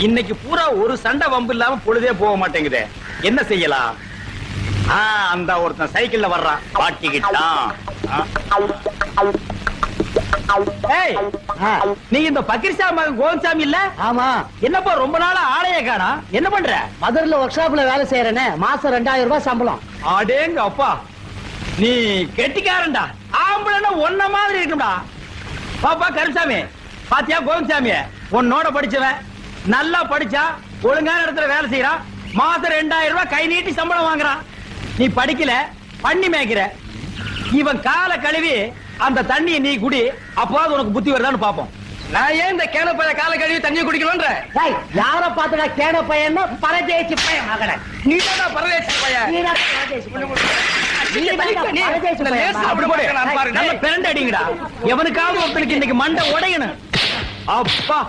இன்னைக்கு பூரா ஒரு சண்டை வம்பு இல்லாம பொழுதே போக மாட்டேங்குதே. என்ன செய்யலாம்? ஆ, அந்த ஒருத்தன் சைக்கிள்ல வர்றான். ஆ, நீ இந்த பக்கிரிசா மகன் கோவிந்தசாமி இல்ல? ஆமா. என்னப்பா ரொம்ப நாளா ஆளைய காணா? என்ன பண்ற? மதுரைல ஒர்க் ஷாப்ல வேலை செய்யறேனே. மாசம் ரெண்டாயிரம் ரூபாய் சம்பளம். அடேங்க அப்பா. நீ கெட்டிக்காரன்டா. ஆம்பளைன்னா ஒன்ன மாதிரி இருக்கும்டா. பாப்பா கருசாமி பாத்தியா கோவிந்தசாமி உன்னோட படிச்சவன். நல்லா படிச்சா ஒழுங்கான இடத்துல வேலை செய்யறான் மாசம் ரெண்டாயிரம் ரூபாய் கை நீட்டி சம்பளம் வாங்குறான் நீ படிக்கல பண்ணி மேய்க்கிற. இவன் காலை கழுவி அந்த தண்ணியை நீ குடி. அப்போது உனக்கு புத்தி வருதான்னு பாப்போம் நான் ஏன் இந்த கேனப்பைய காலை கழுவி தண்ணியை குடிக்கணும்ன்ற? யார பாத்துடா கேட பையன் பரதேசி பையன். மகன நீ தான் பரதேசி பையன். பையன். நீ நீ பரதேசி பையன். எவனுக்காவது ஒருத்தனுக்கு இன்னைக்கு மண்டை உடையணும். அப்பா